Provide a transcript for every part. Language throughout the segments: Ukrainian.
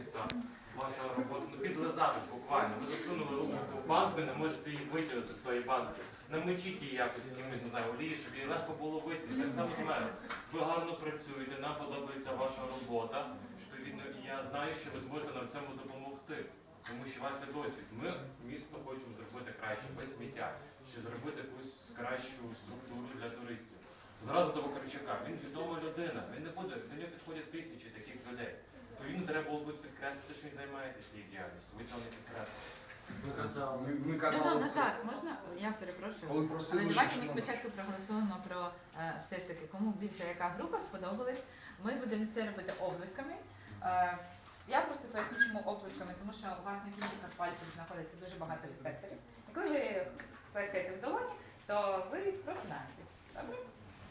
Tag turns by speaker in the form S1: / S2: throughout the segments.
S1: якісна ваша робота. Ну, підлизати буквально. Ви засунули руку в банку, не можете її витягнути з тої банки. Намочіть її якось якимось, не знаю, олії, щоб її легко було витягнути. Так само з мене. Ви гарно працюєте, нам подобається ваша робота. Відповідно, я знаю, що ви зможете нам цьому допомогти. Тому що у вас є досвід. Ми місто хочемо зробити краще, без сміття, щоб зробити якусь кращу структуру для туристів. Зразу до Вакарчука. Він відома людина. Він не буде, до нього підходять тисячі таких людей. То він треба було б підкреслити, що він займається цією діяльністю. Ви цього не підкреслили.
S2: Ми казали, ми, ми
S3: Ну,
S2: казали, це,
S3: Назар, можна? Я перепрошую.
S2: коли
S3: Але давайте ми спочатку проголосуємо про е, все ж таки, кому більше яка група сподобалась. Ми будемо це робити облисками. Е, я просто поясню, чому облисками, тому що у вас на кінчиках пальців знаходиться дуже багато рецепторів. І коли ви плескаєте в долоні, то ви просинаєтесь. Добре?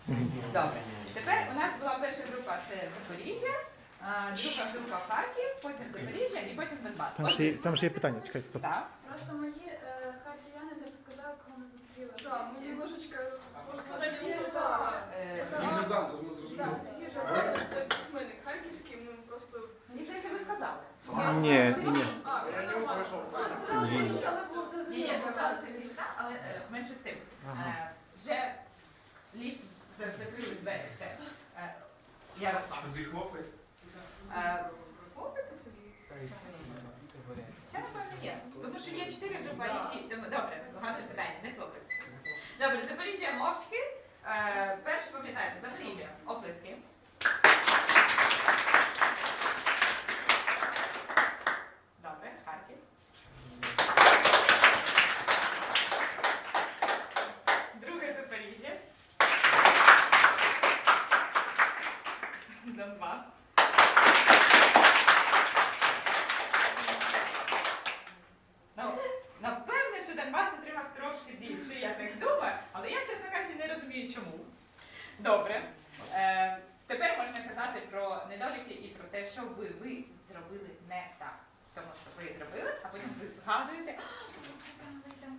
S3: Добре. Тепер у нас була перша група це Запоріжжя, друга група Харків, потім Запоріжжя і потім Донбас.
S4: Там ще, є- там ще є питання, чекайте, стоп.
S3: Так.
S5: Просто мої е, харків'яни не розказали, кого ми зустріли.
S6: Так, ми немножечко
S5: Сергій
S3: Е,
S2: це ми
S6: Так,
S2: зрозуміли.
S6: Це письменник харківський, ми просто...
S3: Мені здається, ви сказали.
S4: Ні, ні.
S6: А, все нормально.
S4: Ні.
S3: Ні, сказали це Крішна, але е, менше з тим. Е, вже ліфт закрили двері, все. Е, Ярослав.
S2: Тобі хлопець?
S3: Е, собі. Це, напевно, є. Тому що є чотири групи, а є шість. Добре, багато питання, не хлопець. Добре, Запоріжжя мовчки. Е, Перше пам'ятаєте, Запоріжжя, оплески. Добре, Харків. Друге Запоріжжя. Донбас. Ну, напевне, що Донбас отримав трошки більше, я так думаю, але я, чесно кажучи, не розумію чому. Добре. Е, тепер можна казати про недоліки і про те, що ви, ви зробили не так. Тому що ви зробили, а потім ви згадуєте, «А, ви сказали там,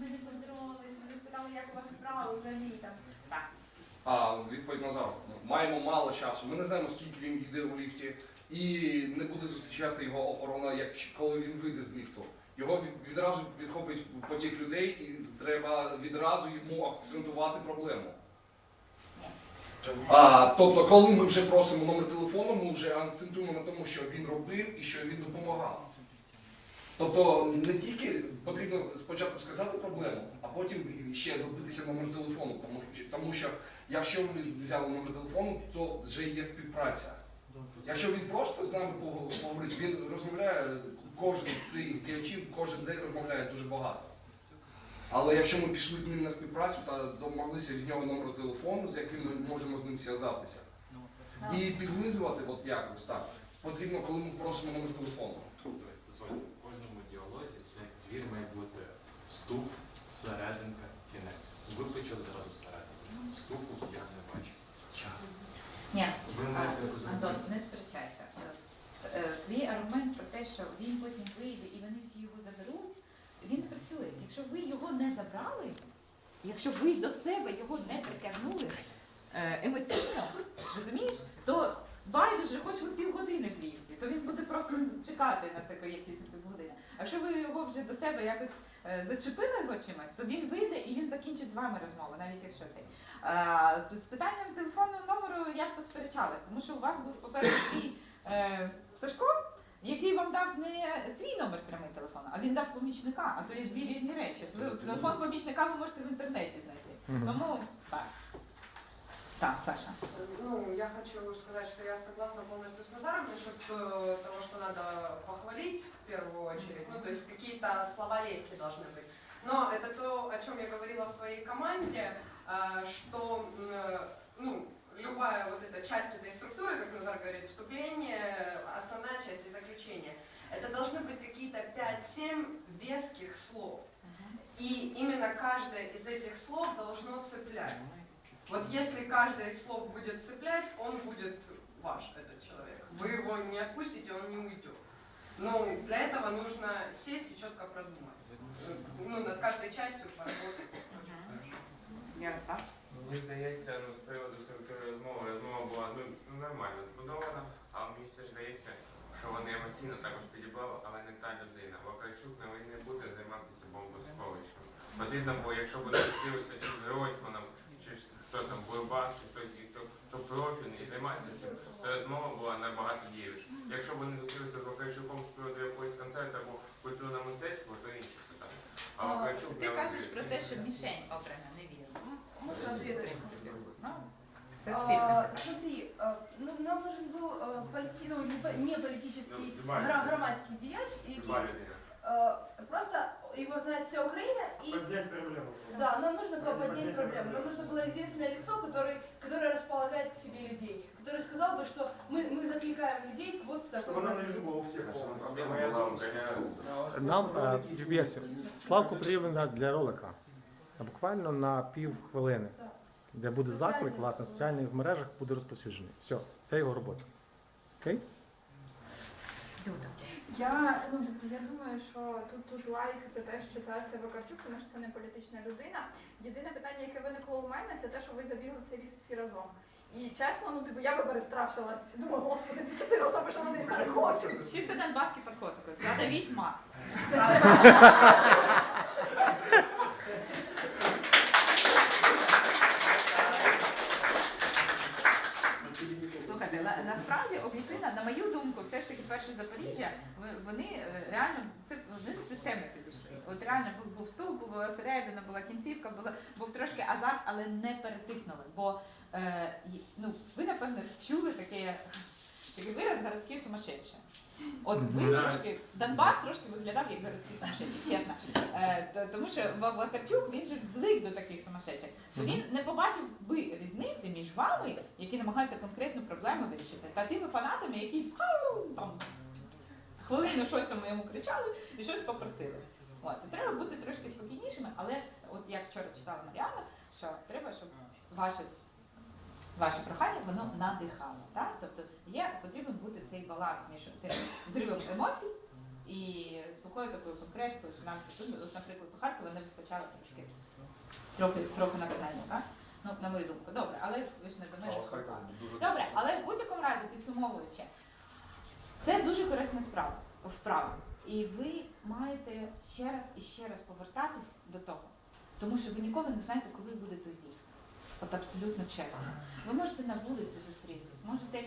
S3: ми не поздоровались, ми не спитали, як у вас справа взагалі там. Так.
S2: А, відповідь назад. Маємо мало часу. Ми не знаємо, скільки він йде у ліфті, і не буде зустрічати його охорона, як коли він вийде з ліфту. Його відразу підхопить потік людей, і треба відразу йому акцентувати проблему. А, тобто, коли ми вже просимо номер телефону, ми вже акцентуємо на тому, що він робив і що він допомагав. Тобто не тільки потрібно спочатку сказати проблему, а потім ще добитися номер телефону, тому, тому що якщо ми взяли номер телефону, то вже є співпраця. Якщо він просто з нами поговорить, він розмовляє, кожен з цих діячів кожен день розмовляє дуже багато. Але якщо ми пішли з ним на співпрацю та домоглися від нього номеру телефону, з яким ми можемо з ним зв'язатися, і підлизувати от якось так, потрібно, коли ми просимо номер телефону.
S1: Соль, в кожному діалозі це твір має бути вступ, серединка, кінець. Ви почали одразу серединку. Вступу я не бачу. Час.
S3: Ні,
S1: Ви маєте розуміти.
S3: Антон, не сперечайся. Е, Твій аргумент про те, що він потім вийде і вони всі його заберуть, він не працює. Якщо ви його не забрали, якщо ви до себе його не притягнули е, емоційно, розумієш, то байдуже, хоч ви півгодини в ліфті, то він буде просто чекати на таке якісь півгодини. А якщо ви його вже до себе якось е, зачепили його чимось, то він вийде і він закінчить з вами розмову, навіть якщо ти. Е, З питанням телефонного номеру я посперечалась, тому що у вас був, по-перше, свій е, Сашко, який вам дав не свій номер прямий телефону, а він дав помічника, а то є дві різні речі. Ви, телефон помічника ви можете в інтернеті знайти. Тому так. Так, Саша.
S7: Ну, я хочу сказать, что я согласна полностью с Назаром насчет э, того, что надо похвалить в первую очередь. Ну, то есть какие-то слова лести должны быть. Но это то, о чем я говорила в своей команде, э, что э, ну, любая вот эта часть этой структуры, как Назар говорит, вступление, основная часть и заключение, это должны быть какие-то 5-7 веских слов. И именно каждое из этих слов должно цеплять. Вот если каждое из слов будет цеплять, он будет ваш, этот человек. Вы его не отпустите, он не уйдет. Но для этого нужно сесть и четко продумать. Ну, над каждой частью поработать очень хорошо.
S3: Ярослав.
S8: Мені здається, ну, з приводу структури розмови, розмова була ну, нормально збудована, але мені все ж здається, що вони емоційно офіційно також підібрали, але не та людина. Вакарчук не, не буде займатися бомбосховищем. Потрібно було, якщо буде хотілося чи з Гройсманом, чи ж хто там Бурбас, чи хтось, хто, хто профільний займається цим, то розмова була набагато дієвіша. Якщо б вони хотілося з Вакарчуком з приводу якогось концерту або культурно-мистецького, то інші питання. А Вакарчук
S3: Ти кажеш про те, що мішень обрана невірно.
S5: Можно ответить?
S3: Ну, Це спільне.
S5: А, Смотри, ну, нам нужен был ну, не не политический,
S8: Ну,
S5: гра-
S8: людина.
S5: громадский деяч,
S8: Люба
S5: який
S8: людина.
S5: а, просто его знает вся Украина, и
S6: Поднять проблему.
S5: да, нам нужно было поднять проблему, нам нужно было известное лицо, который, которое располагает к себе людей, который сказал бы, что мы, мы закликаем людей к вот такой
S6: Вона на
S5: проблеме.
S6: виду була у всіх.
S8: Проблема була Україна.
S4: Нам е, PBS, Славку потрібен да, для ролика. А Буквально на пів хвилини,
S5: Так.
S4: де буде заклик, власне, в соціальних мережах буде розповсюджений. Все, це його робота. Окей?
S3: Люда.
S9: Я ну я думаю, що тут тут лайк за те, що та це Вакарчук, тому що це не політична людина. Єдине питання, яке виникло у мене, це те, що ви забігли в цей ліфт всі разом. І чесно, ну типу я би перестрашилась. Думаю, господи, це чотири особи, що вони не хочуть.
S3: Чисто донбасский подход такой. Задавіть масс. Слухайте, на- насправді об'єктивно, на мою думку, все ж таки перше Запоріжжя, вони е, реально це вони системно підійшли. От реально був, був вступ, була середина, була кінцівка, була був трошки азарт, але не перетиснули. Бо е, ну ви напевно чули таке, такий вираз городські сумасшедші. От ви трошки Донбас трошки виглядав як городські сумасшедші, чесно. Е, тому що Ва- Вакарчук він же звик до таких сумасшедших. Він не побачив би вами, які намагаються конкретну проблему вирішити, та тими фанатами, які там хвилину щось там йому кричали і щось попросили. От, треба бути трошки спокійнішими, але от як вчора читала Мар'яна, що треба, щоб ваше, ваше прохання воно надихало. Так? Тобто є, потрібен бути цей баланс між цим зривом емоцій і сухою такою конкретикою, що нам наприклад, у Харкова не вистачало трошки трохи, трохи натхнення, так? Ну, на мою думку, добре, але ви ж не до мене. Добре, але в будь-якому разі, підсумовуючи, це дуже корисна справа, вправа. І ви маєте ще раз і ще раз повертатись до того, тому що ви ніколи не знаєте, коли буде той ліфт. От абсолютно чесно. Ви можете на вулиці зустрітись, можете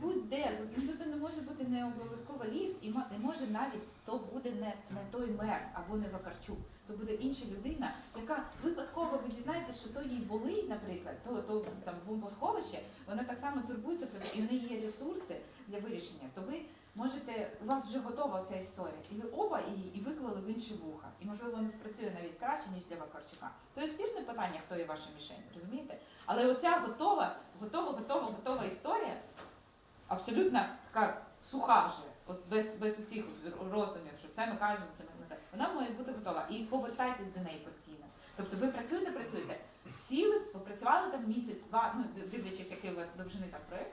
S3: будь-де. Тобто не може бути не обов'язково ліфт, і може навіть то буде не, не той мер або не Вакарчук, то буде інша людина, яка випадково ви дізнаєтесь, що то їй болить, наприклад, то, то там бомбосховище, вона так само турбується про і в неї є ресурси для вирішення, то ви можете, у вас вже готова ця історія, і ви оба її і виклали в інші вуха. І можливо не спрацює навіть краще, ніж для Вакарчука. То є спірне питання, хто є ваша мішень, розумієте? Але оця готова, готова, готова, готова історія, абсолютно така суха вже, от без, без оцих роздумів, що це ми кажемо, це ми не. Вона має бути готова. І повертайтесь до неї постійно. Тобто ви працюєте, працюєте, сіли, попрацювали там місяць, два, ну дивлячись, який у вас довжини там проєкт.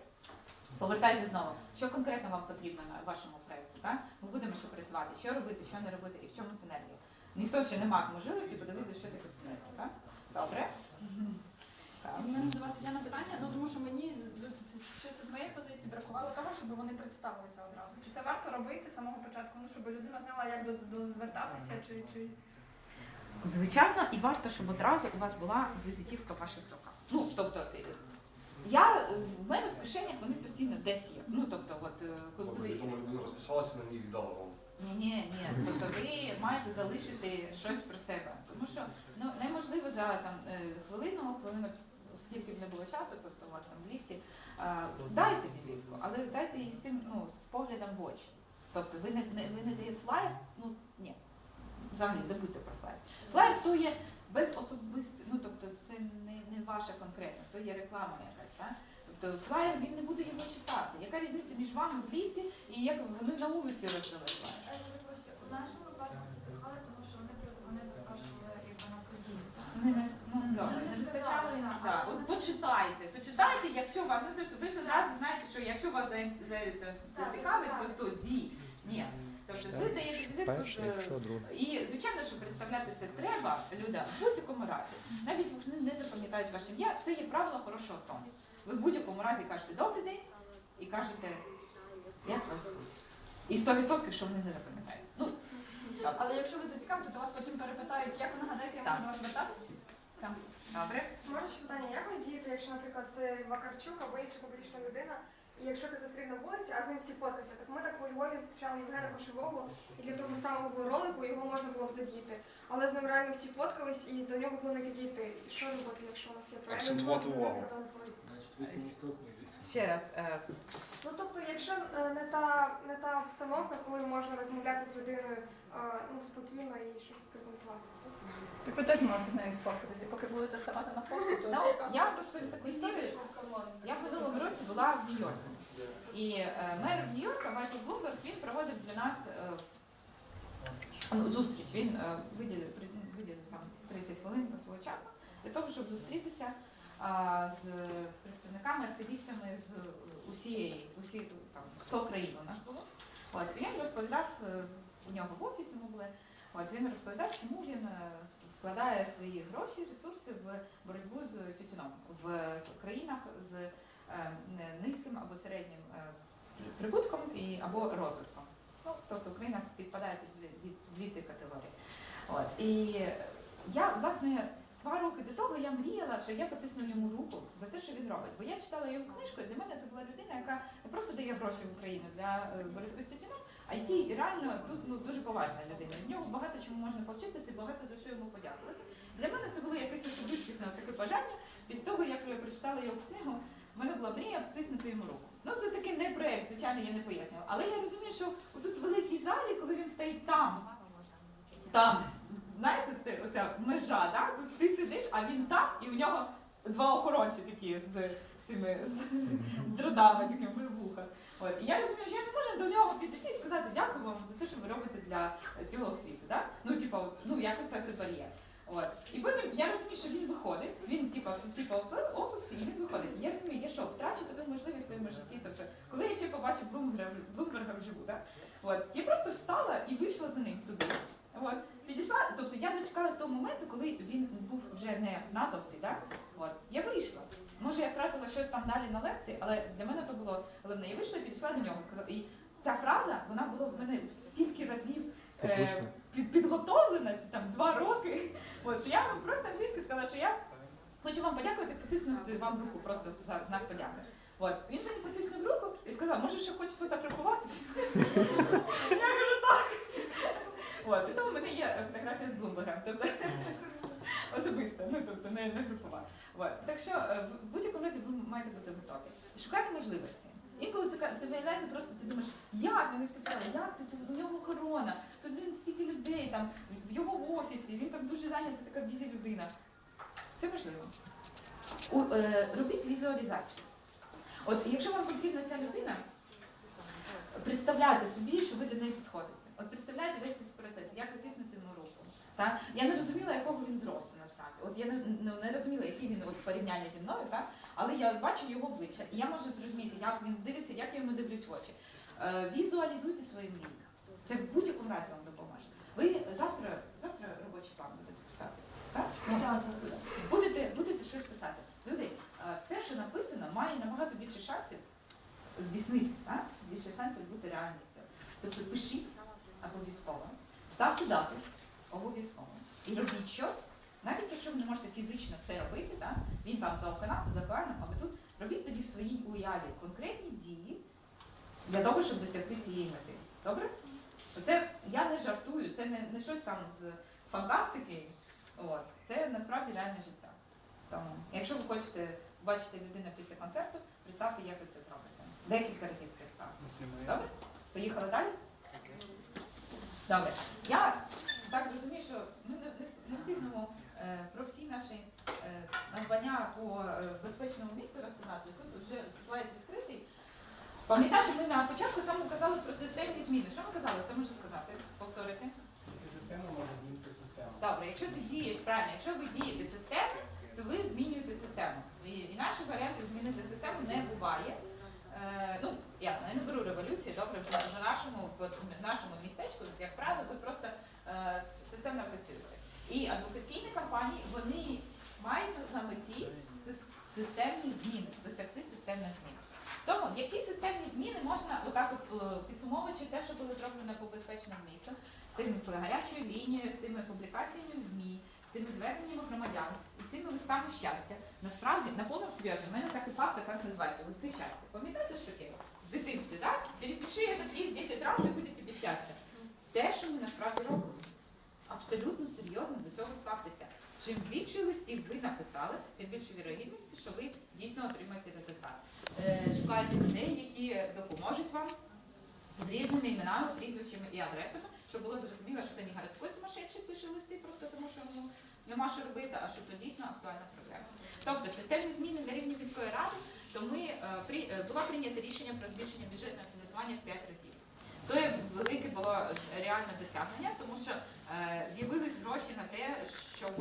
S3: Повертайтесь знову. Що конкретно вам потрібно на вашому проєкті? Так? Ми будемо що працювати, що робити, що не робити і в чому синергія. Ніхто ще не мав можливості подивитися, що таке синергія. Так? Добре? Так.
S9: У мене до вас Тетяна питання, ну тому що мені з- чисто з моєї позиції бракувало того, щоб вони представилися одразу. Чи це варто робити з самого початку? Ну щоб людина знала, як до, до звертатися, чи чи
S3: Звичайно, і варто, щоб одразу у вас була візитівка в ваших руках. Ну, тобто, е, я, е, в мене в кишенях вони постійно десь є. Ну, тобто, от, е, коли
S2: Тобто,
S3: буде...
S2: Тому людина розписалася, мені віддала вам.
S3: Ні, ні, ні. Тобто ви маєте залишити щось про себе. Тому що ну, неможливо за там, е, хвилину, хвилину, скільки б не було часу, тобто у вас там в ліфті, е, дайте візитку, але дайте її з тим, ну, з поглядом в очі. Тобто ви не, не, ви не даєте флаєр, ну ні. Взагалі забудьте про флаєр. Флаєр то є без особистих, ну тобто це не, не ваша конкретна, то є реклама якась, так? Тобто флаєр він не буде його читати. Яка різниця між вами в ліфті і як вони на вулиці роздали флаєр?
S5: Е, У нашому випадку це підходить, тому що вони вони запрошували якби на подію. так?
S3: Не, не, ну, добре, не вистачало. і Так, от почитайте, почитайте, якщо вас, ну, тобто ви ж одразу знаєте, що якщо вас за, за, зацікавить, то тоді. Ні. Тобто ви даєте
S4: Перше, якщо друге.
S3: і звичайно, що представлятися треба, Люда, в будь-якому разі. Навіть якщо вони не запам'ятають ваше ім'я, це є правило хорошого тону. Ви в будь-якому разі кажете добрий день і кажете, як вас звуть. І 100% що вони не запам'ятають. Ну,
S9: Але якщо ви зацікавите, то вас потім перепитають, як ви нагадаєте, я
S3: Так.
S9: можу до вас звертатись?
S3: Добре.
S10: Може ще питання, як ви дієте, якщо, наприклад, це Вакарчук або інша публічна людина, і якщо ти зустрів на вулиці, а з ним всі фоткаються, так ми так у Львові зустрічали Євгена Кошевого, і для того самого ролику його можна було б задіяти. Але з ним реально всі фоткались, і до нього було не підійти. І що робити, якщо у нас є проєкт?
S2: Акцентувати увагу.
S3: Ще раз. е,
S10: Ну тобто, якщо е, не та не та обстановка, коли можна розмовляти з людиною е, ну, спокійно і щось презентувати.
S9: Так ви теж можете з нею сфоткатися, поки будете ставати на фото, то
S3: Ну, я розповім таку історію. Я в минулому році була в Нью-Йорку. І е, мер Нью-Йорка Майкл Блумберг він проводив для нас е, ну, зустріч. Він е, виділив, при- виділив там 30 хвилин на свого часу для того, щоб зустрітися з представниками, активістами з усієї, усі, там, 100 країн у нас було. От, він розповідав, е, у нього в офісі ми були, от, він розповідав, чому він е, складає свої гроші, ресурси в боротьбу з тютюном в країнах з е, низьким або середнім е, прибутком і, або розвитком. Ну, тобто Україна підпадає під дві ці категорії. От. І я, власне, два роки до того я мріяла, що я потисну йому руку за те, що він робить. Бо я читала його книжку, і для мене це була людина, яка не просто дає гроші в Україну для е, боротьби з тютюном, а який реально тут ну, дуже поважна людина. В нього багато чому можна повчитися багато за що йому подякувати. Для мене це було якесь особистісне таке бажання. Після того, як я прочитала його книгу, в мене була мрія потиснути йому руку. Ну це таки не проєкт, звичайно, я не пояснювала. Але я розумію, що тут великій залі, коли він стоїть там, там, знаєте, це оця межа, да? тут ти сидиш, а він там, і в нього два охоронці такі з цими з дротами такими в вухах. От. І я розумію, що я ж не можу до нього підійти і сказати дякую вам за те, що ви робите для цілого світу. Да? Ну, типа, от, ну якось так тепер є. От. І потім я розумію, що він виходить, він типа всі по області, і він виходить. І я розумію, я що, втрачу таку можливість в своєму житті. Тобто, коли я ще побачу Блумберга, Блумберга вживу, да? От. я просто встала і вийшла за ним туди. От. Підійшла, тобто я дочекалася того моменту, коли він був вже не в натовпі, да? От. я вийшла. Може, я втратила щось там далі на лекції, але для мене то було головне. Я вийшла і підійшла до нього. Сказала, і ця фраза, вона була в мене стільки разів е, під, підготовлена, ці там два роки. От, що я вам просто англійською сказала, що я хочу вам подякувати, потиснути вам руку просто за знак подяки. От. Він мені потиснув руку і сказав, може, ще хочеш сфотографуватися? Я кажу, так. От, і тому в мене є фотографія з Блумберга. Тобто, особисто, ну тобто не, не групова. От. Так що е, в будь-якому разі ви маєте бути готові. Шукайте можливості. Інколи це, це виявляється просто, ти думаєш, як вони всі питали, як ти, у нього охорона, тут він стільки людей там, в його офісі, він там дуже зайнята, така бізі людина. Все можливо. У, е, робіть візуалізацію. От якщо вам потрібна ця людина, представляйте собі, що ви до неї підходите. От представляйте весь цей процес, як витиснути йому руку. Та? Я не розуміла, якого він зросту насправді. От я не, не, не розуміла, який він от в порівнянні зі мною, так? але я от бачу його обличчя, і я можу зрозуміти, як він дивиться, як я йому дивлюсь в очі. Е, візуалізуйте свої мрії. Це в будь-якому разі вам допоможе. Ви завтра, завтра робочий план будете писати. Так? Ну, будете, будете щось писати. Люди, е, все, що написано, має набагато більше шансів здійснитися, більше шансів бути реальністю. Тобто пишіть обов'язково, ставте дати обов'язково і робіть щось, навіть якщо ви не можете фізично це робити, так? він там за океаном, за океаном, а ви тут робіть тоді в своїй уяві конкретні дії для того, щоб досягти цієї мети. Добре? Це я не жартую, це не, не щось там з фантастики. От. Це насправді реальне життя. Тому, якщо ви хочете бачити людину після концерту, представте, як ви це зробите. Декілька разів представте. Добре? Поїхали далі? Добре. Я так розумію, що ми не, не, не встигнемо е, про всі наші е, надбання по е, безпечному місту розказати. Тут вже слайд відкритий. Пам'ятаєте, ми на початку саме казали про системні зміни. Що ми казали? Хто може сказати? Повторити?
S11: Система може змінити систему.
S3: Добре, якщо ти дієш правильно, якщо ви дієте системно, то ви змінюєте систему. І, інакших варіантів змінити систему не буває. Е, ну, ясно, я не беру революції, добре, в, нашому, в, нашому містечку, як правило, ви просто е, системно працюєте. І адвокаційні компанії, вони мають на меті системні зміни, досягти системних змін. Тому які системні зміни можна отак от е, підсумовуючи те, що було зроблено по безпечному місту, з тими гарячою лінією, з тими публікаціями в ЗМІ, з тими зверненнями громадян цими листами щастя. Насправді на повному в мене такий факт, як називається листи щастя. Пам'ятаєте, що таке? В дитинстві, так? Перепиши этот лист 10 разів і буде тобі щастя. Те, що ми насправді робимо. Абсолютно серйозно до цього ставтеся. Чим більше листів ви написали, тим більше вірогідності, що ви дійсно отримаєте результат. Е, Шукайте людей, які допоможуть вам з різними іменами, прізвищами і адресами, щоб було зрозуміло, що це не городський сумасшедший пише листи, просто тому що йому нема що робити, а що це дійсно актуальна проблема. Тобто системні зміни на рівні міської ради, то ми е, е, було прийнято рішення про збільшення бюджетного фінансування в 5 разів. То є велике було реальне досягнення, тому що е, з'явились гроші на те, щоб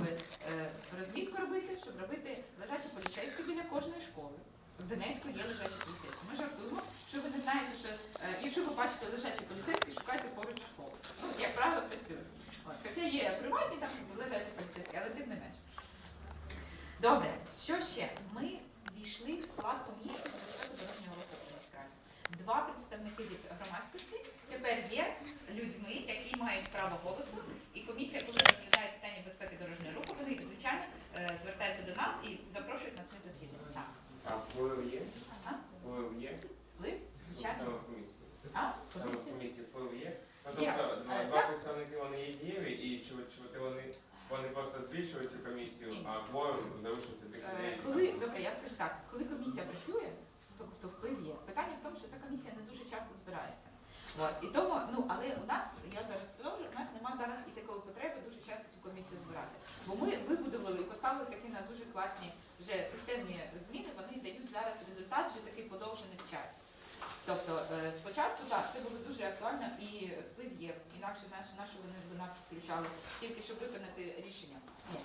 S3: е, розмітку робити, щоб робити лежачі поліцейські біля кожної школи. В Донецьку є лежачі поліцейські. Ми жартуємо, що ви не знаєте, що е, якщо ви бачите лежачі поліцейські, шукайте поруч школу. Ну, як правило, працює. От, хоча є приватні там лежачі поліцейські, але тим не менше. Добре, що ще? Ми війшли в склад комісії з дорожнього руху в міськраді. Два представники громадськості тепер є людьми, які мають право голосу, і комісія, коли розглядає питання безпеки дорожнього руху, вони звичайно е, звертаються до нас і запрошують на своє засідання. Так.
S8: А вплив є?
S3: А?
S8: Вплив є?
S3: Вплив? Звичайно.
S8: Саме в комісії.
S3: А,
S8: Саме в
S3: комісія.
S8: комісії вплив є? Ну,
S3: Є.
S8: тобто, два,
S3: Е,
S8: два
S3: це-
S8: представники вони є дієві, і чи, чи от вони, вони просто збільшують цю комісію,
S3: Ні.
S8: а кворум залишився тих
S3: Е,
S8: людей?
S3: Коли, добре, я скажу так, коли комісія працює, то, то вплив є. Питання в тому, що та комісія не дуже часто збирається. От. І тому, ну, але у нас, я зараз продовжую, у нас немає зараз і такої потреби дуже часто цю комісію збирати. Бо ми вибудували і поставили такі на дуже класні вже системні зміни, вони дають зараз результат вже такий подовжений в часі. Тобто е, спочатку так, це було дуже актуально і вплив є. Інакше наш, наші вони б нас включали тільки щоб виконати рішення. Ні.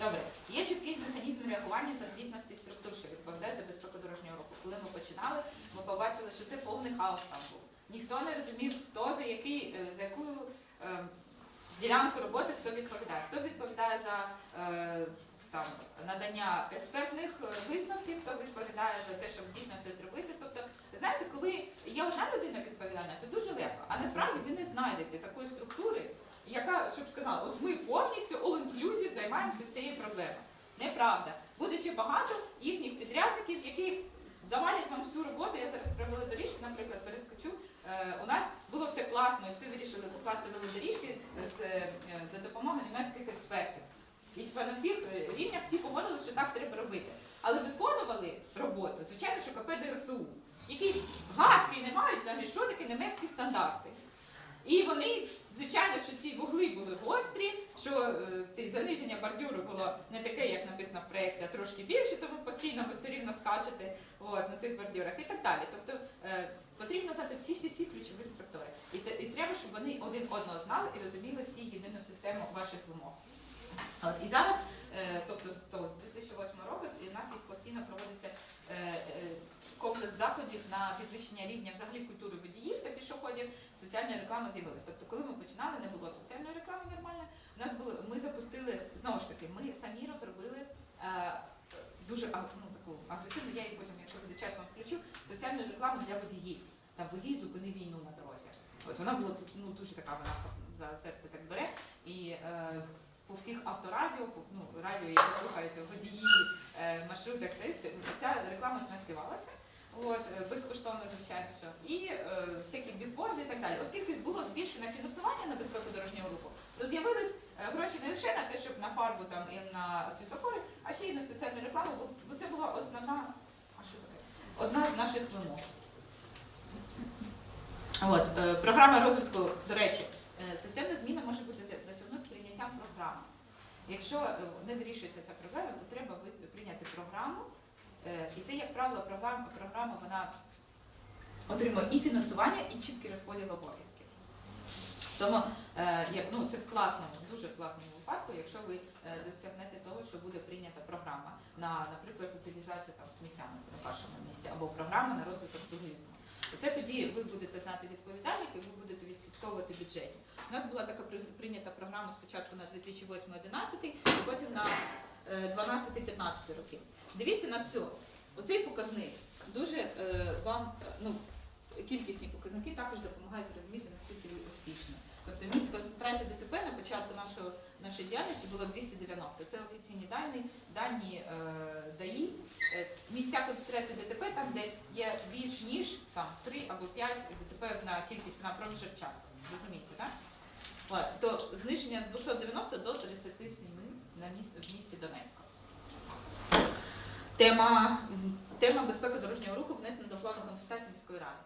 S3: Добре, є чіткий механізм реагування та звітності структур, що відповідає за безпеку дорожнього руху. Коли ми починали, ми побачили, що це повний хаос там був. Ніхто не розумів, хто за який, е, за яку е, ділянку роботи хто відповідає. Хто відповідає за е, там, надання експертних е, висновків, хто відповідає за те, щоб дійсно це зробити. Тобто, знаєте, коли є одна людина відповідальна, то дуже легко. А насправді ви не знайдете такої структури, яка, щоб сказала, от ми повністю all-inclusive займаємося цією проблемою. Неправда. Буде ще багато їхніх підрядників, які завалять вам всю роботу. Я зараз привела доріжки, наприклад, перескочу. Е, у нас було все класно, і всі вирішили покласти велодоріжки з, е, за допомогою німецьких експертів. І на всіх е, рівнях всі погодилися, що так треба робити. Але виконували роботу, звичайно, що КП ДРСУ, які гадки не мають взагалі, що таке німецькі стандарти. І вони, звичайно, що ці вугли були гострі, що е, це заниження бордюру було не таке, як написано в проєкті, а трошки більше, тому постійно ви все рівно скачете от, на цих бордюрах і так далі. Тобто е, потрібно знати всі-всі-всі ключові структури. І, і треба, щоб вони один одного знали і розуміли всі єдину систему ваших вимог. От, і зараз, е, тобто з, то, з 2008 року, в нас їх постійно проводиться е, е, комплекс заходів на підвищення рівня взагалі культури водіїв та пішоходів. Соціальна реклама з'явилась. Тобто, коли ми починали, не було соціальної реклами нормально. У нас було, ми запустили знову ж таки, ми самі розробили е, дуже ну, таку агресивну, я її потім, якщо буде час, вам включу, соціальну рекламу для водіїв. Там водій зупини війну на дорозі. От вона була ну, дуже така, вона за серце так бере. І е, по всіх авторадіо, ну, радіо, які слухають водії, е, маршрутах, ця реклама транслювалася. От, е, безкоштовно, звичайно, що. І е, всякі бікборди і так далі. Оскільки було збільшене фінансування на безпеку дорожнього руху, то з'явились е, гроші не лише на те, щоб на фарбу там і на світлофори, а ще й на соціальну рекламу, бо, це була основна, а що таке? одна з наших вимог. От, е, програма розвитку, до речі, е, системна зміна може бути прийняттям програми. Якщо е, не вирішується ця проблема, то треба прийняти програму. Е, І це, як правило, програма, програма вона отримує і фінансування, і чіткий розподіл обов'язків. Тому е, ну, це в класному, дуже класному випадку, якщо ви досягнете того, що буде прийнята програма на, наприклад, утилізацію там, сміття на вашому місті, або програма на розвиток туризму. Це тоді ви будете знати відповідальників, ви будете відслідковувати бюджети. У нас була така прийнята програма спочатку на 2008-2011, і потім на е, 12-15 років. Дивіться на цю. Оцей показник дуже е, вам е, ну, кількісні показники також допомагають зрозуміти, наскільки ви успішні. Тобто місць концентрації ДТП на початку нашого, нашої діяльності було 290. Це офіційні дані, дані е, ДАІ. Е, місця концентрації ДТП там, де є більш ніж там, 3 або 5 ДТП на кількість на проміжок часу. Розумієте, так? То зниження з 290 до 37 на місці, в місті Донецька. Тема, тема безпеки дорожнього руху внесена до плану консультації міської ради.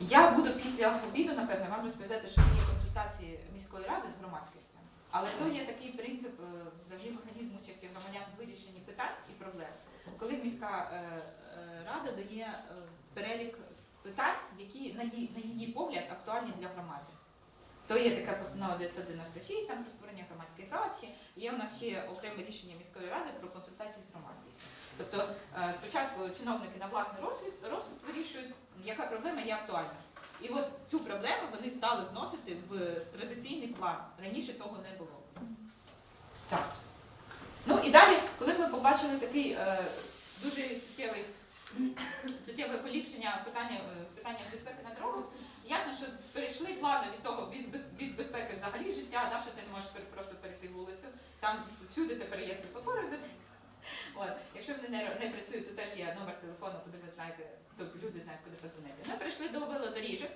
S3: Я буду після обіду, напевно, вам розповідати, що є консультації міської ради з громадськістю. Але то є такий принцип, е, взагалі механізм участі громадян в вирішенні питань і проблем, коли міська е, е, рада дає перелік питань, які на її, на її погляд актуальні для громади. То є така постанова 996, там про створення громадських рад, є у нас ще окреме рішення міської ради про консультації з громадськістю. Тобто спочатку чиновники на власний розсуд, розсуд вирішують, яка проблема є актуальна. І от цю проблему вони стали вносити в традиційний план. Раніше того не було. Так. Ну і далі, коли ми побачили такий е, дуже суттєвий, суттєве поліпшення питання, е, з питання безпеки на дорогах, ясно, що перейшли плавно від того, від, від безпеки взагалі життя, да, що ти не можеш просто перейти вулицю. Там всюди тепер є світлофори. От. Якщо вони не, не працюють, то теж є номер телефону, куди ви знаєте, тобто люди знають, куди подзвонити. Ми прийшли до велодоріжок,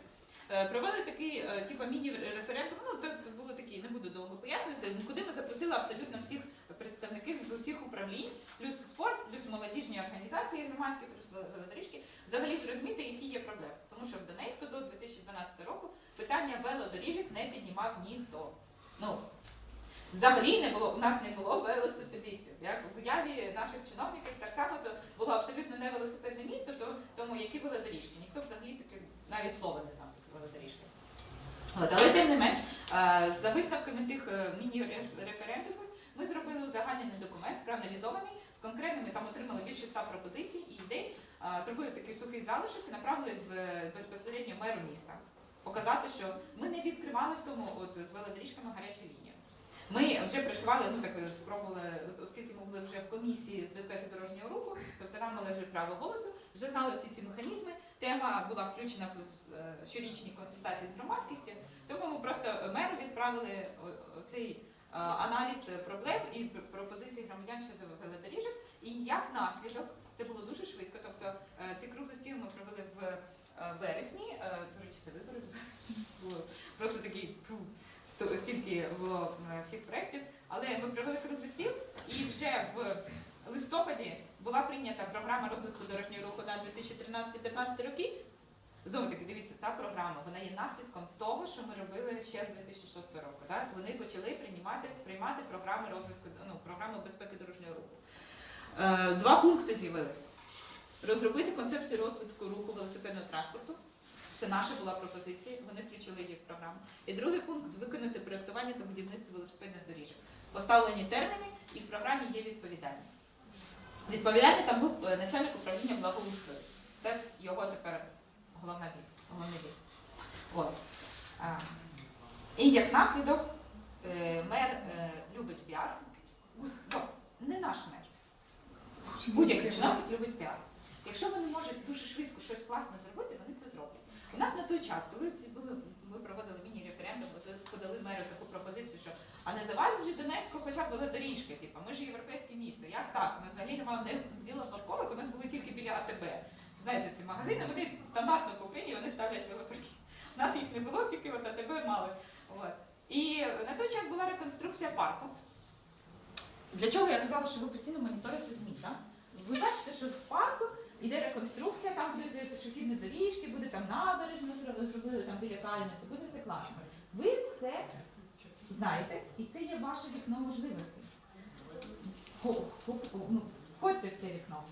S3: е, провели такий, е, типу, міні-референдум, ну, то, було такі, не буду довго пояснювати, куди ми запросили абсолютно всіх представників з усіх управлінь, плюс спорт, плюс молодіжні організації громадські, плюс велодоріжки, взагалі зрозуміти, які є проблеми. Тому що в Донецьку до 2012 року питання велодоріжок не піднімав ніхто. Ну, Взагалі не було, у нас не було велосипедистів. Як в уяві наших чиновників так само то було абсолютно не велосипедне місто, то, тому які велодоріжки. Ніхто взагалі таки навіть слова не знав такі велодоріжки. От, але тим не менш, е, за висновками тих е, міні-референдумів ми зробили узагальнений документ, проаналізований з конкретними, там отримали більше ста пропозицій і ідей, е, зробили такий сухий залишок і направили в безпосередньо меру міста. Показати, що ми не відкривали в тому от, з велодоріжками гарячу лінію. Ми вже працювали, ну так спробували, оскільки ми були вже в комісії з безпеки дорожнього руху, тобто нам належить право голосу, вже знали всі ці механізми. Тема була включена в е, щорічні консультації з громадськістю, тому ми просто меру відправили цей аналіз проблем і пр- пропозицій громадян щодо велодоріжок. І як наслідок, це було дуже швидко. Тобто е, ці круглі стіл ми провели в е, вересні. Е, До речі, це вибори просто такий стільки було е, всіх проєктів. Але ми провели круглий стіл і вже в листопаді була прийнята програма розвитку дорожнього руху на 2013-2015 роки. Знову таки, дивіться, ця програма вона є наслідком того, що ми робили ще з 2006 року. Так? Вони почали приймати, приймати програми розвитку, ну, програми безпеки дорожнього руху. Е, два пункти з'явились. Розробити концепцію розвитку руху велосипедного транспорту. Це наша була пропозиція, вони включили її в програму. І другий пункт виконати проєктування та будівництво велосипедних доріжок. Поставлені терміни і в програмі є відповідальність. Відповідальний там був е, начальник управління благоустрою. Це його тепер головна біль. І як наслідок е, мер е, любить піар. Не наш мер. Будь-який чиновник любить піар. Якщо вони можуть дуже швидко щось класно зробити, вони це зроблять. У нас на той час, коли ці були, ми проводили міні-референдум, от подали меру таку пропозицію, що а не завалить же Донецьку хоча б велодоріжки, типу, ми ж європейське місто. Як так? Ми взагалі не мали не білопарковок, у нас були тільки біля АТБ. Знаєте, ці магазини, вони стандартно по Україні, вони ставлять велопарки. У нас їх не було, тільки от АТБ мали. От. І на той час була реконструкція парку. Для чого я казала, що ви постійно моніторите ЗМІ, так? Ви бачите, що в парку йде реконструкція, там будуть пішохідні доріжки, буде там набережно зробили, там біля кальниці, буде все класно. Ви це знаєте, і це є ваше вікно можливостей. Хо- хо- хо- ну, Входьте в це вікно.